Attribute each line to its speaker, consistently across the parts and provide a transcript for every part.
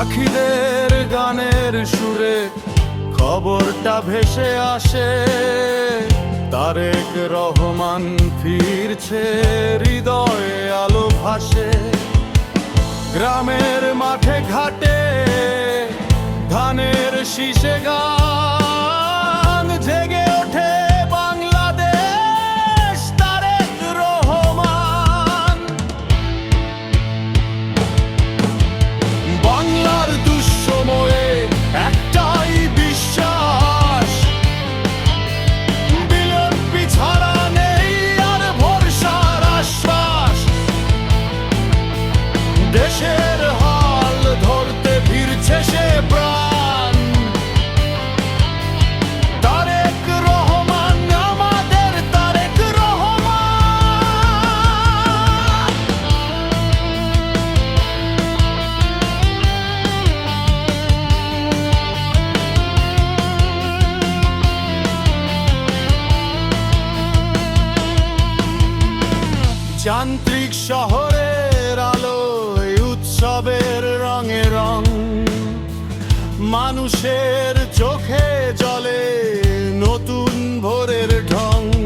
Speaker 1: পাখিদের গানের সুরে খবরটা ভেসে আসে। তারেক রহমান ফিরছে, হৃদয়ে আলো ভাসে। গ্রামের মাঠে ঘাটে ধানের শীষে গান দেশের হাল ধরতে ফিরছে সে প্রাণ। তারেক রহমান আমাদের তারেক রহমান। যান্ত্রিক শহরের আলো উৎসবের রঙে রং মানুষের চোখে জলে নতুন ভোরের ঢং।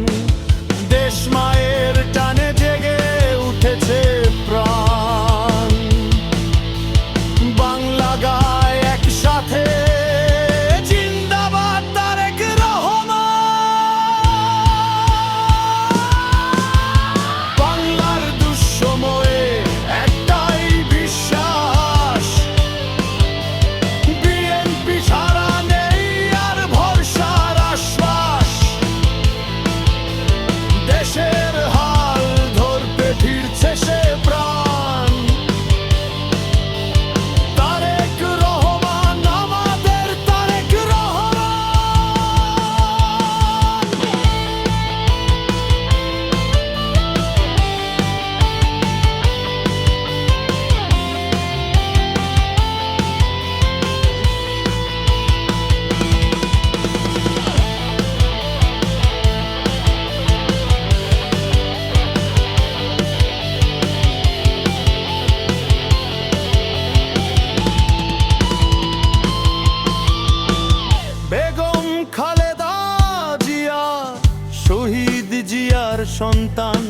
Speaker 1: সন্তান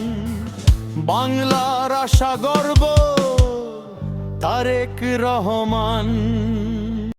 Speaker 1: বাংলার আশা গর্ব তারেক রহমান।